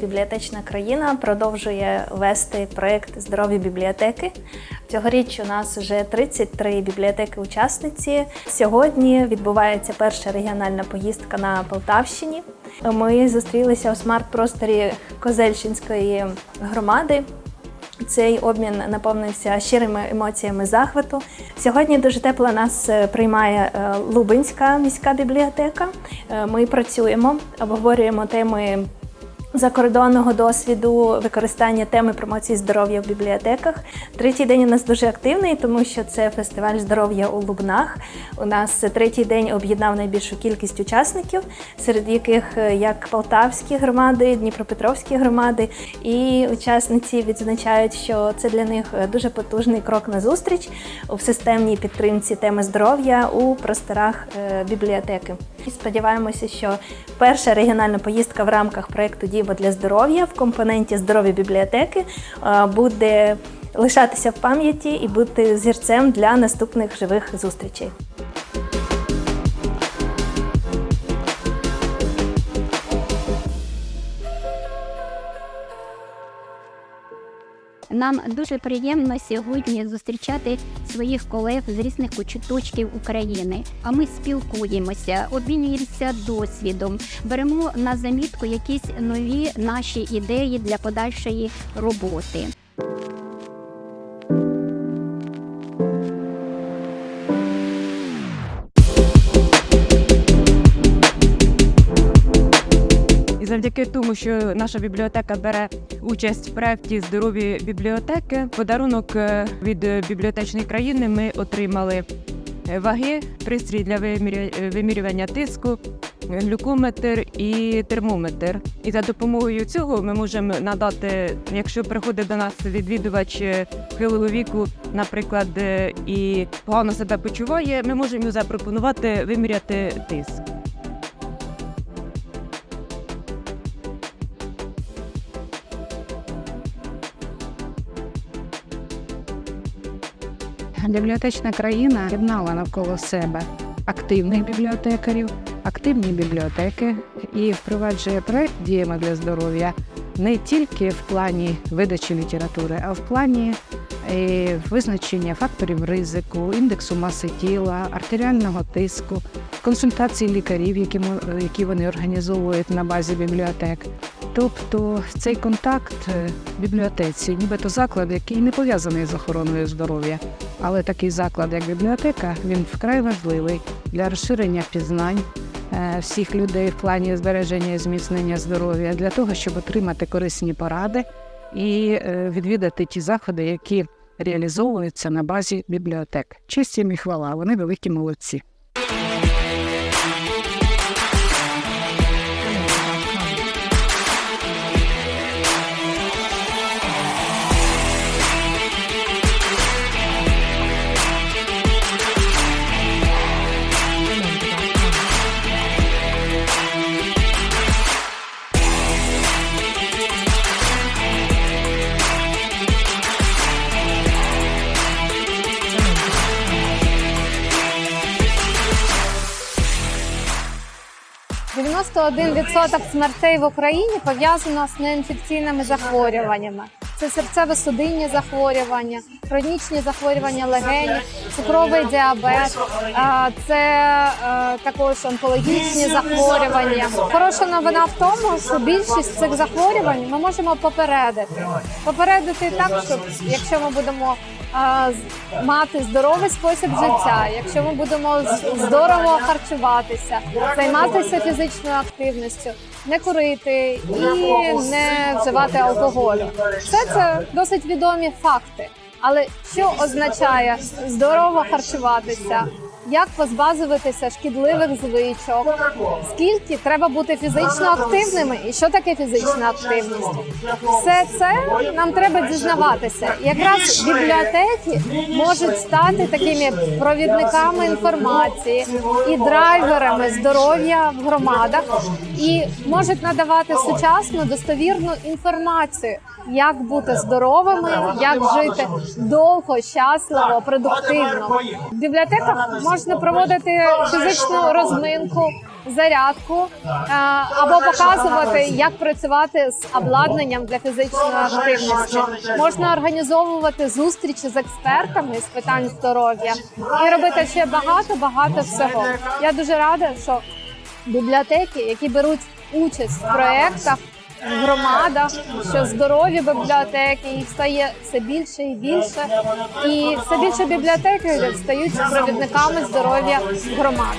Бібліотечна країна продовжує вести проєкт Здорові бібліотеки. Цьогоріч у нас вже 33 бібліотеки-учасниці. Сьогодні відбувається перша регіональна поїздка на Полтавщині. Ми зустрілися у смарт-просторі Козельщинської громади. Цей обмін наповнився щирими емоціями захвату. Сьогодні дуже тепло нас е, приймає е, Лубинська міська бібліотека. Е, Ми працюємо, обговорюємо теми закордонного досвіду використання теми промоції здоров'я в бібліотеках. Третій день у нас дуже активний, тому що це фестиваль здоров'я у Лубнах. У нас третій день об'єднав найбільшу кількість учасників, серед яких е, як Полтавські громади, Дніпропетровські громади. І учасниці відзначають, що це для них е, дуже потужний крок на зустріч в системній підтримці теми здоров'я у просторах е, бібліотеки. І сподіваємося, що перша регіональна поїздка в рамках проєкту Діва для здоров'я в компоненті здорові бібліотеки е, буде лишатися в пам'яті і бути зірцем для наступних живих зустрічей. Нам дуже приємно сьогодні зустрічати своїх колег з різних куточків України. А ми спілкуємося, обмінюємося досвідом, беремо на замітку якісь нові наші ідеї для подальшої роботи. Завдяки тому, що наша бібліотека бере участь в проєкті здорові бібліотеки, подарунок е, від бібліотечної країни ми отримали е, ваги, пристрій для е, вимірювання тиску, глюкометр і термометр. І за допомогою цього ми можемо надати, якщо приходить до нас відвідувач хилого віку, наприклад, і погано себе почуває, ми можемо запропонувати виміряти тиск. Бібліотечна країна єднала навколо себе активних бібліотекарів, активні бібліотеки і впроваджує проект Діємо для здоров'я не тільки в плані видачі літератури, а в плані е, визначення факторів ризику, індексу маси тіла, артеріального тиску, консультацій лікарів, які, які вони організовують на базі бібліотек. Тобто цей контакт е, в бібліотеці, нібито заклад, який не пов'язаний з охороною здоров'я, але такий заклад, як бібліотека, він вкрай важливий для розширення пізнань е, всіх людей в плані збереження і зміцнення здоров'я, для того, щоб отримати корисні поради і е, відвідати ті заходи, які реалізовуються на базі бібліотек. Честь їм і хвала, вони великі молодці. – 91% смертей в Україні пов'язано з неінфекційними захворюваннями. Це серцево-судинні захворювання, хронічні захворювання легенів, цукровий діабет, це е, також онкологічні захворювання. Хороша новина в тому, що більшість цих захворювань ми можемо попередити. Попередити так, щоб якщо ми будемо мати здоровий спосіб життя, якщо ми будемо здорово харчуватися, займатися фізичною активністю, не курити і не вживати алкоголю. Все це досить відомі факти. Але що означає здорово харчуватися? Як позбавитися шкідливих звичок? Скільки треба бути фізично активними? І що таке фізична активність? Все це нам треба дізнаватися. Якраз бібліотеки можуть стати такими провідниками інформації і драйверами здоров'я в громадах, і можуть надавати сучасну достовірну інформацію, як бути здоровими, як жити довго, щасливо, продуктивно. В бібліотеках можна проводити фізичну розминку, зарядку е, або показувати, як працювати з обладнанням для фізичної активності. Можна організовувати зустрічі з експертами з питань здоров'я і робити ще багато багато всього. Я дуже рада, що бібліотеки, які беруть участь в проєктах. В громадах, що здорові бібліотеки, їх стає все більше і більше, і все більше бібліотеки стають провідниками здоров'я громад.